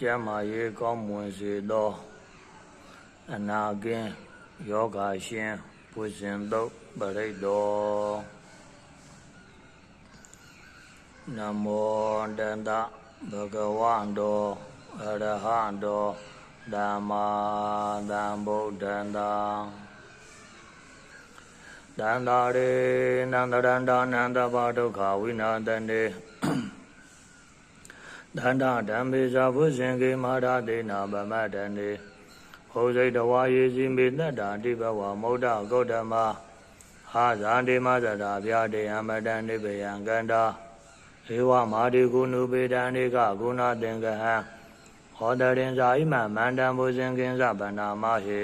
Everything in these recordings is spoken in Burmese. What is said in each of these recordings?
ကျမ်းမာရေးကောင်းမွန်စေသောအနာကင်းယောဂါရှင်ဘုဇင်တုတ်ပရိတ်တော်နမောတန္တဘဂဝန္တောအရဟံတောဓမ္မာသံဗုဒ္ဓံတံတန္တာရေနန္တရန္တာနန္တပါဒုက္ခဝိနာတန္တေတန္တာဓမ္မေဇာဘုဇင်ကေမာရတေနာဗမတန္တေဟောစိတဝါယေစီမေတ္တာတိဘဝမௌဒဂௌတမဟာဇာတိမသတာဗျာတေအမတန္တိပယံကန္တာဧဝမာတိကုနုပေတံနေကဂုဏသင်္ကဟံဟောတရင်ဇာဣမမန္တံဘုဇင်ကင်းစဗန္နာမဟေ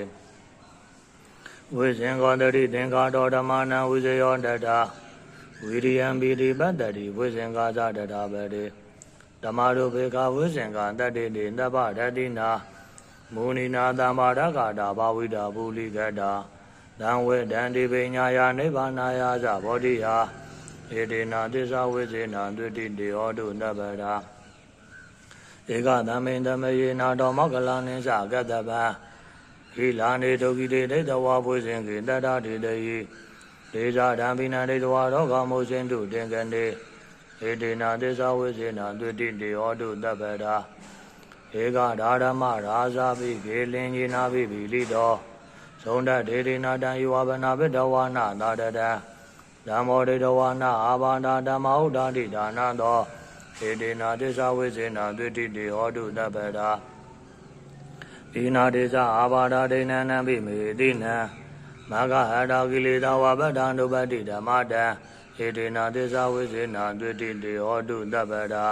ဝိဇင်ကောတတိသင်္ကာတော်ဓမ္မနံဝိဇယောတတဝိရိယံပိတိပတ္တိဝိဇင်ကာသတတပတိ ဓမ္မရုဘေကဝိဇင်ကာတတ္တိတိနဗ္ဗရတိနာမုဏိနာသမ္မာရကာတာဘာဝိတာဘူလိကတာသံဝေဒန္တိပညာယာနိဗ္ဗာနာယသဘောဓိဟာဧတေနာသစ္စာဝိဇေနာဒုတိတေဟောတုနဗ္ဗရာဧကသမိန်သမယေနာတော်မောကလနိသကတ္တပံခိလာနေဒုက္ခိတေဒိဋ္ဌဝါဘုဇင်ကေတတ္တတေတယိဒေဇာဓမ္မိနာဒိဋ္ဌဝါရောဂမောဇင်တုတင်ကနေ ဧတေနာသစ္စာဝိဇေနာဒုတိတေဟောတုတဗ္ဗရာဧကဒါဓမ္မရာဇာပိခေလင်ကြီးနာပိပိလိတောသုံးတဒေဒေနာတံယဝဗနာဘိတဝါနာသာတတံဓမ္မောဒေတဝါနာအာဘာဒဓမ္မဟုဒ္ဒတိဒါနသောဧတေနာသစ္စာဝိဇေနာဒုတိတေဟောတုတဗ္ဗရာဒီနာဒေသအာဘာဒဒိဏနံပိမေတိနံမဂဟတာကိလေသာဝဗဒ္ဒနုပတိဓမ္မတံ ဧတေနာသစ္စာဝိဇေနာဒုတိတေဟောတုတဗ္ဗရာ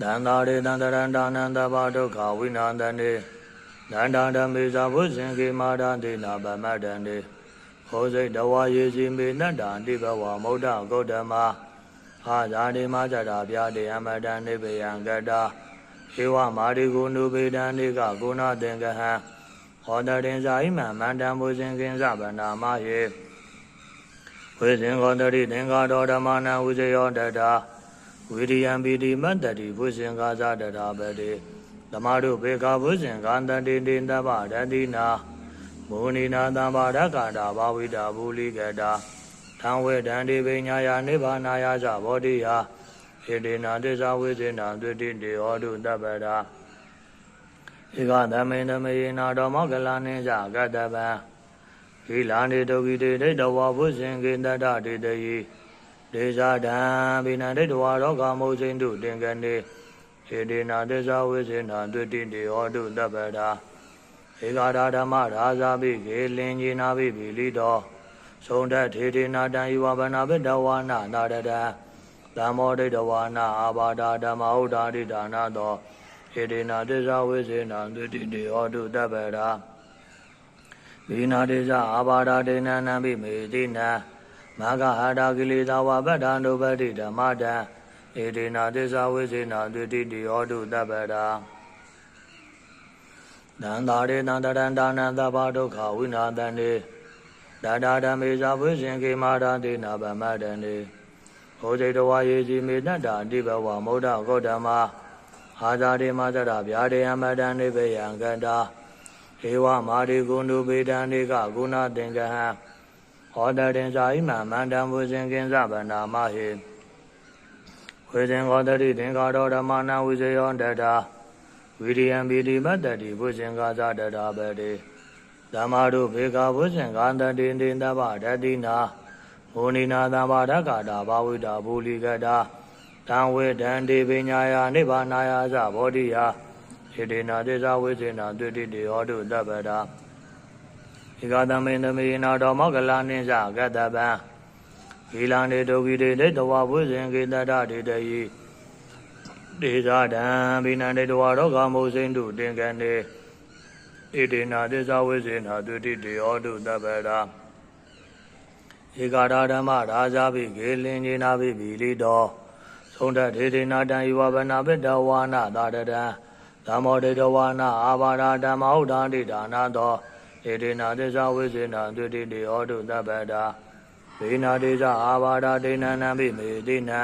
တန္တာရေတန္တရန္တာနန္တဘာဒုက္ခဝိနာန္တနေနန္တာဓမ္မေဇာဘုဇင်ကေမာရတေနာဗမတန္တေဟောစိတ်တဝါယေစီမေနတ္တာတိဘဝမௌဒ္ဒဂௌတမဟာဇာတိမဇတာဗျာတေအမတံနိဗ္ဗယံကတာဧဝမာရိကုနုပေတံနေကကုဏသင်္ကဟံဟောတရင်ဇာဣမံမန္တံဘုဇင်ကင်းစဗန္နာမယေ ဝိဇင်ကောတရိသင်္ဃာတော်ဓမ္မနံဝိဇယောတတာဝိရိယံပိတိမတ္တိဘုဇင်ကာသတတာပတိဓမ္မတို့ဘေကဘုဇင်ကံတတိတိတဗ္ဗရတိနာမုဏိနာသံဘာရကတာဘာဝိတာဘူလိကတာသံဝေဒန္တိပညာယာနိဗ္ဗာနာယသဘောတိယဧတေနာသစ္စာဝိဇေနာဒုတိတေဟောတုတပ္ပရာဧကသမေနမေနာတော်မောကလနိသကတ္တပံ ခိလာနေတုကိတေဒိဋ္ဌဝဘုဇင်ကေတတ္တတေတယိဒေဇာဒံဘိနန္ဒိတဝါရောဂမုဇိန္တုတင်ကနေဧတေနာသစ္စာဝိဇေနာဒုတိတေဟောတုတပ္ပရာဧကာဓဓမ္မရာဇာပိကေလင်ကြီးနာပိပိလိတောသုံးတထေတေနာတံယဝဗနာပိတဝါနာနာတတံသံမောဒိတဝါနာအာဘာဒဓမ္မဟုဒာတိဒါနသောဧတေနာသစ္စာဝိဇေနာဒုတိတေဟောတုတပ္ပရာ ဘိနာတေဇအာဘာဒဒေနနံပိမေတိနံမဂဟာတာကိလေသာဝဗတ္တနုပတိဓမ္မတံဧတေနာသစ္စာဝိဇေနာဒုတိတေဟောတုတပ္ပရာနန္တာရေနန္တရန္တာနန္တဘာဒုက္ခဝိနာတန္တေဒါဒာဓမေဇာဝိဇင်ကေမာရတေနာဗမတန္တေဟောဇိတဝါယေစီမေတ္တာအတိဘဝမௌဒ္ဒဂௌတမအာဇာတိမသရဗျာတေယမတန္တေဘေယံကတာ ဧဝမာရိကုဏုပေတံနေကဂုဏသင်္ကဟံဟောတရင်ဇာဣမံမန္တံဘုဇင်ကင်းစဗန္နာမဟေဝေဇင်ဟောတတိသင်္ကာတော်ဓမ္မနာဝိဇယောတတာဝိရိယံပိတိမတ္တိဘုဇင်ကာသတတာပတိဓမ္မာတို့ဘေကဘုဇင်ကာတတိတေတဗ္ဗရတိနာမောနိနာသံဘာဒကာတာဘာဝိတာဘူလိကတာတံဝေဒန္တိပညာယာနိဗ္ဗာနာယသဘောဓိယ ဣတိနာသစ္စာဝိဇေနာတုတိတေဟောတုတပ္ပတာဧကသမေနမေနာတော်မောကလနိသကတ္တပံဂီလန္တေဒုက္ခိတေဒိဋ္ဌဝဘုဇင်ကေတတတေတယိဒေဇာဒံဘိနန္တေတဝရောဂမုစိန္တုတင်ကနေဣတိနာသစ္စာဝိဇေနာတုတိတေဟောတုတပ္ပတာဧကာဓဓမ္မရာဇာပိကေလင်ကြီးနာပိပိလိတောသုံးတထေထေနာတံယဝဗနာပိတဝါနာသာတတံ ဓမ္မောဒိဋ္ဌဝါနာအာဘာရာဓမ္မဟုတ်တာဒိဋ္ဌာနာသောဣတိနာသစ္စာဝိစေနာဒွတိတိဩတုသဗ္ဗတာဝေနာဒိဋ္ဌအာဘာရာဒိဏနာမိမေတိနာ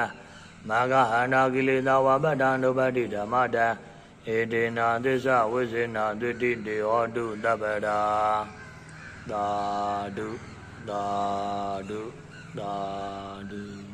မဂ္ဂဟန္တာကိလေသာဝပတ္တံဒုပတိဓမ္မတံဧတေနာသစ္စာဝိစေနာဒွတိတေဟောတုတပ္ပရာသာဓုသာဓုသာဓု